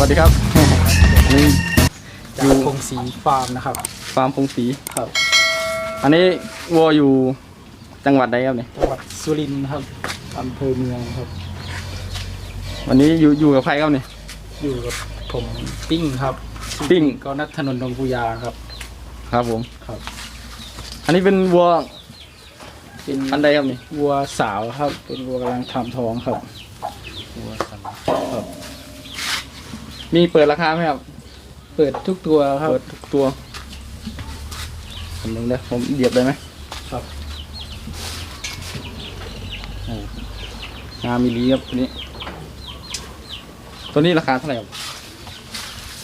ครับสวัสดีครับนี่จากพงศรีฟาร์มนะครับ ฟาร์มพงศรีครับ อันนี้วัวอยู่จังหวัดใดครับเนี่ยจังหวัดสุรินทร์ครับอำเภอเมืองครับ วันนี้อยู่อยู่กับใครครับเนี่ยอยู่กับผมปิ้งครับชื่อปิ้งก็นัทธนนท์ดงพูยาครับ ครับผมครับ อันนี้เป็นวัวเป็นอันใดครับเนี่ยวัวสาวครับ เป็นวัวกำลังทำท้องครับวัวสาวครับ มีเปิดราคาไหมครับ เปิดทุกตัวครับ เปิดทุกตัวผมนึงได้ผมเหยียบได้ไหมครับงามมีลีครับตัวนี้ ตัวนี้ราคาเท่าไหร่ครับ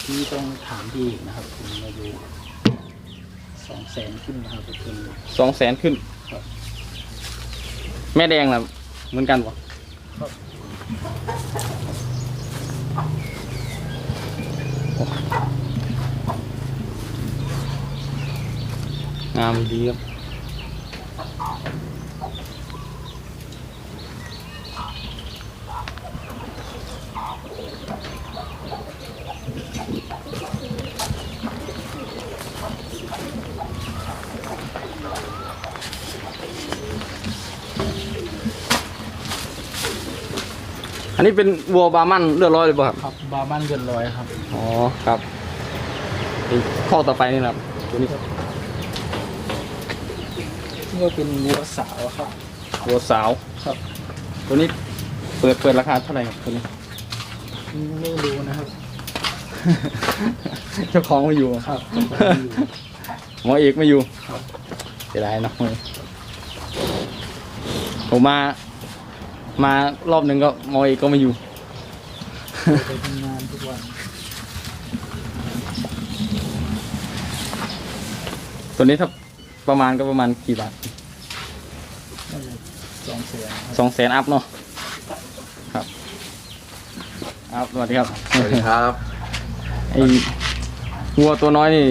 ที่ต้องถามพี่อีกนะครับผมมาดูสองแสนขึ้นนะครับเป็นสองแสนขึ้นครับแม่แดงล่ะเหมือนกันปะครับ งามดีครับ อันนี้เป็นวัวบาร์มันเลือดร้อยเลยป่ะครับครับบาร์มันเกินร้อยครับอ๋อครับอีกข้อต่อไปนี่นะครับตัวนี้นี่ก็เป็นวัวสาวครับ วัวสาว ครับ ตัวนี้เปิดเปิดราคาเท่าไหร่ครับตัวนี้ ไม่รู้นะครับ เจ้าของไม่อยู่ครับเจ้าของอยู่หมอเอกไม่อยู่ครับเสียดายเนาะผมมา มารอบหนึ่งก็หมอเอกก็ไม่อยู่ ไปทำงานทุกวันตัวนี้ถ้าประมาณก็ประมาณกี่บาทน่าจะสองแสนครับสองแสนอัพเนาะครับอัพสวัสดีครับสวัสดีครับไอ้วัวตัวน้อยนี่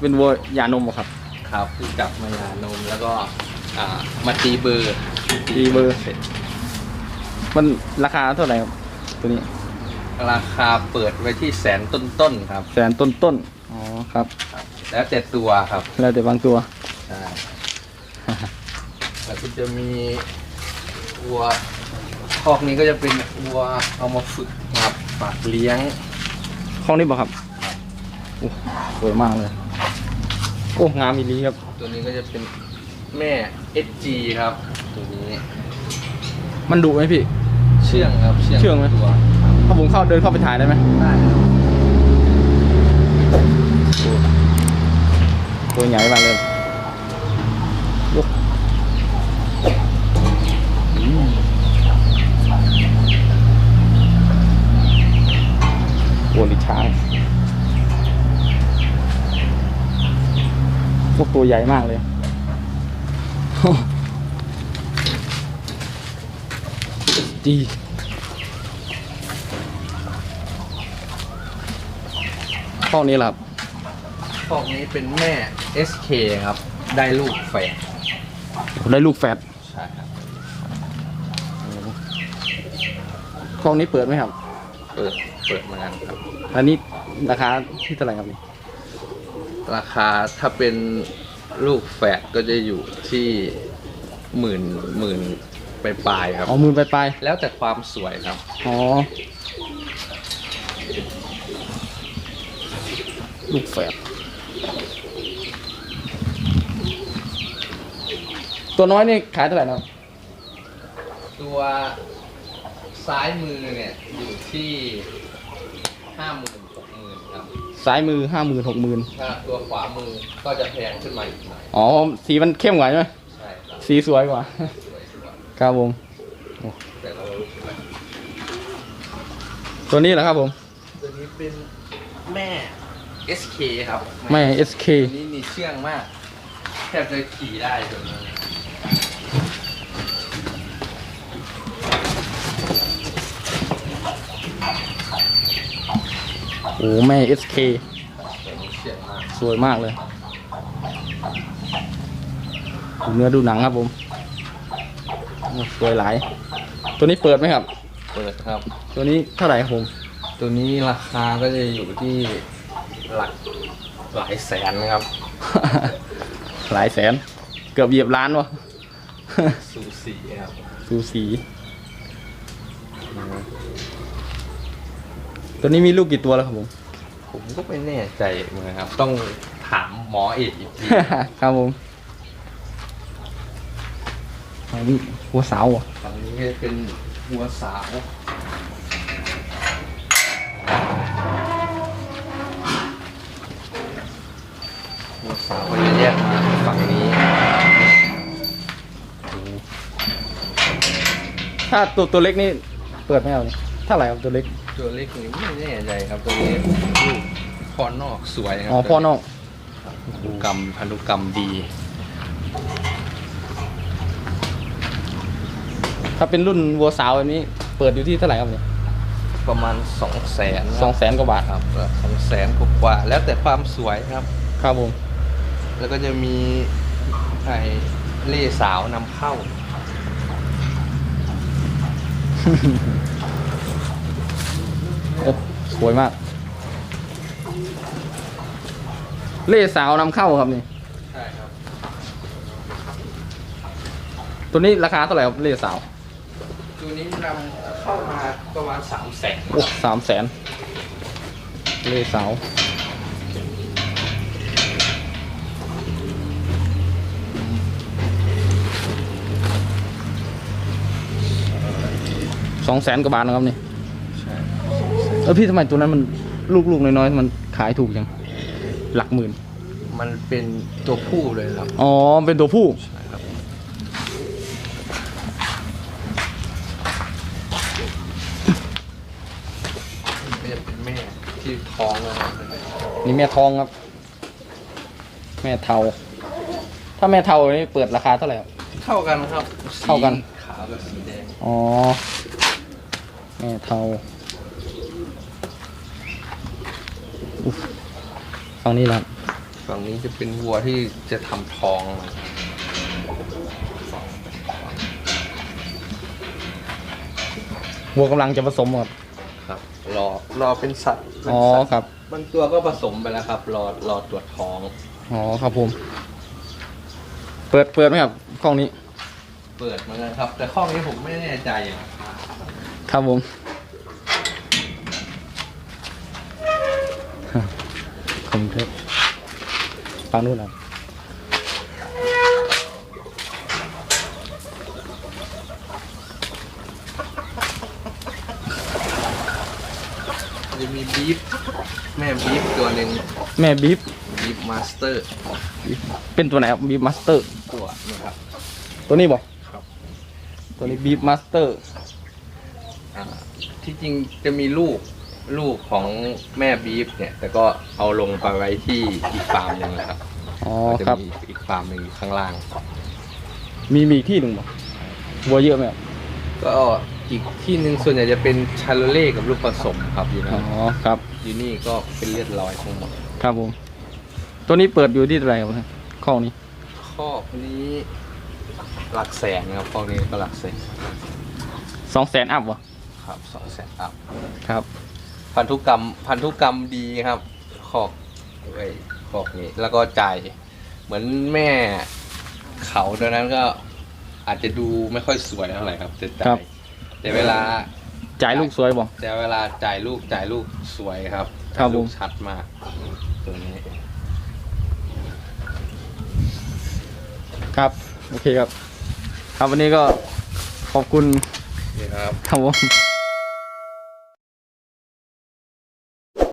เป็นวัวหย่านมเหรอครับ ครับเพิ่งกลับมาหยานมแล้วก็ อ่ามาตีเบอร์ตีเบอร์ มันราคาเท่าไหร่ครับตัวนี้ราคาเปิดไว้ที่แสนต้นๆครับ แสนต้นต้นๆอ๋อครับ แล้วแต่ตัวครับแล้วแต่บางตัวใช่แล้วก็จะมีวัวคอกนี้ก็จะเป็นวัวเอามาฝึกครับฝากเลี้ยงข้องนี้บอกครับโอ้สวยมากเลย โอ้งามอีหลีครับ ตัวนี้ก็จะเป็นแม่ SG ครับ ตัวนี้มันดุไหมพี่เชื่องครับเชื่องเชื่องไหม ตัวถ้าผมเข้าเดินเข้าไปถ่ายได้ไหมได้ครับตัวใหญ่มากเลยโอ้อืมโอ้ลิช้างพวกตัวใหญ่มากเลย ดี ข้อนี้แหละครับคอกนี้เป็นแม่ SK ครับ ได้ลูกแฝดได้ลูกแฟดใช่ครับข้อนี้เปิดไหมครับ เปิดเปิดมานานครับ อันนี้ราคาที่เท่าไหร่ครับนี่ราคาถ้าเป็นลูกแฝดก็จะอยู่ที่หมื่นหมื่นไปปลายๆครับอ๋อหมือไปลายแล้วแต่ความสวยครับๆอ๋อ ลูกแฝดตัวน้อยนี่ขายเท่าไหร่นะครับตัวซ้ายมือเนี่ยอยู่ที่ห้าหมื่นหกหมื่นครับซ้ายมือห้าหมื่นหกหมื่นถ้าตัวขวามือก็จะแพงขึ้นมาอีกหน่อยอ๋อ สีมันเข้มกว่าใช่ไหมใช่ครับสีสวยกว่า สวยกว่าครับผมแต่เราตัวนี้แหละครับผม ตัวนี้เป็นแม่ SK ครับไม่ SK ตัวนี้นี่เชื่องมาก แทบจะขี่ได้ตัวนี้โอ้แม่ SK ตัวนี้เชื่องมาก สวยมากเลยดูเนื้อดูหนังครับผมโอ้สวยหลาย ตัวนี้เปิดไหมครับ เปิดครับ ตัวนี้เท่าไหร่ครับผม ตัวนี้ราคาก็จะอยู่ที่ หลักหลายแสนนะครับ หลายแสน เกือบเหยียบล้านวะ สูสีครับสูสี ตัวนี้มีลูกกี่ตัวแล้วครับผม ผมก็ไม่แน่ใจเหมือนกันครับ ต้องถามหมอเอกอีกทีครับผมอันนี้หัวสาวเหรอะ ฝั่งนี้ก็จะเป็นหัวสาว หัวสาวก็จะแยกมาฝั่งนี้ถ้าตัวตัวเล็กนี่เปิดไม่เอาเนี่ยเท่าไหร่ครับตัวเล็กตัวเล็กนี่ไม่แน่ใจครับตัวนี้ลูกพอนอกสวยครัอ๋อพ่อนอกพันธุกรรมพันธุกรรมดี ถ้าเป็นรุ่นวัวสาวแบบนี้ เปิดอยู่ที่เท่าไหร่ครับเนี่ยประมาณสองแสนสองแสนกว่าบาทครับสองแสนกว่าๆแล้วแต่ความสวยครับ ครับผม แล้วก็จะมีไอ้เล่สาวนำเข้า โอ้สวยมาก เล่สาวนำเข้าครับนี่ ใช่ครับ ตัวนี้ราคาเท่าไหร่ครับเล่สาว ตัวนี้นำเข้ามาประมาณสามแสนโอ้สามแสนเล่สาว สองแสนกว่าบาทนะครับนี่ใช่เออพี่ทำไมตัวนั้นมันลูกๆน้อยๆมันขายถูกจังหลักหมื่น มันเป็นตัวผู้เลยครับ อ๋อ เป็นตัวผู้ใช่ครับนี่จะเป็นแม่ที่ท้องแล้วครับนี่แม่ทองครับ แม่เทา ถ้าแม่เทานี่เปิดราคาเท่าไหร่ครับ เท่ากันครับเท่ากัน สีขาวกับสีแดง อ๋อ แม่เทาอุ๊ยฝั่งนี้ละฝั่งนี้จะเป็นวัวที่จะทำท้อง วัวกำลังจะผสมครับครับ รอรอเป็นสัตว์เป็นอ๋อสัตว์ครับ บางตัวก็ผสมไปแล้วครับ รอรอตรวจท้อง อ๋อครับผม เปิดเปิดไหมครับกล้องนี้ เปิดเหมือนกันครับ แต่ข้อนี้ผมไม่แน่ใจอะ ครับผมคอมเพลตฟังนู่นนะจะมีบีฟแม่บีฟตัวหนึ่งแม่บีฟบีฟมาสเตอร์เป็นตัวไหนครับบีฟมาสเตอร์ตัวนะครับตัวนี้บอกครับตัวนี้บีฟมาสเตอร์อ่า ที่จริงจะมีลูกลูกของแม่บีฟเนี่ย แต่ก็เอาลงไปไว้ที่อีกฟาร์มหนึ่งแล้วครับอ๋อจะครับ มีอีกฟาร์มหนึ่งอยู่ข้างล่าง มีมีอีกที่หนึ่งบอกวัวเยอะไหมครับก็อีกที่หนึ่งส่วนใหญ่จะเป็นชาโลเล่กับลูกผสมครับอยู่อ๋นะอครับ อยู่นี่ก็เป็นเลือดลอยทั้งหมดครับผมตัวนี้เปิดอยู่ที่เท่าไหร่ครับข้อนี้ข้อกนี้หลักแสนครับข้อกนี้ก็หลักแสนสองแสนอัพวะ ครับสองแสนอัพครับ พันธุกรรมพันธุกรรมดีครับ ขอกไอ้ขอกนี้แล้วก็จ่ายเหมือนแม่เขาตัวนั้นก็อาจจะดูไม่ค่อยสวยเท่าไหร่ครับแต่ครัจ่าบยแต่เวลาจ่ายลูกสวยบอกแต่เวลาจ่ายลูกจ่ายลูกสวยครับครับลูผกมชัดมากตัวนี้ ครับ โอเคครับ ครับวันนี้ก็ขอบคุณนี่ครับ ครับผม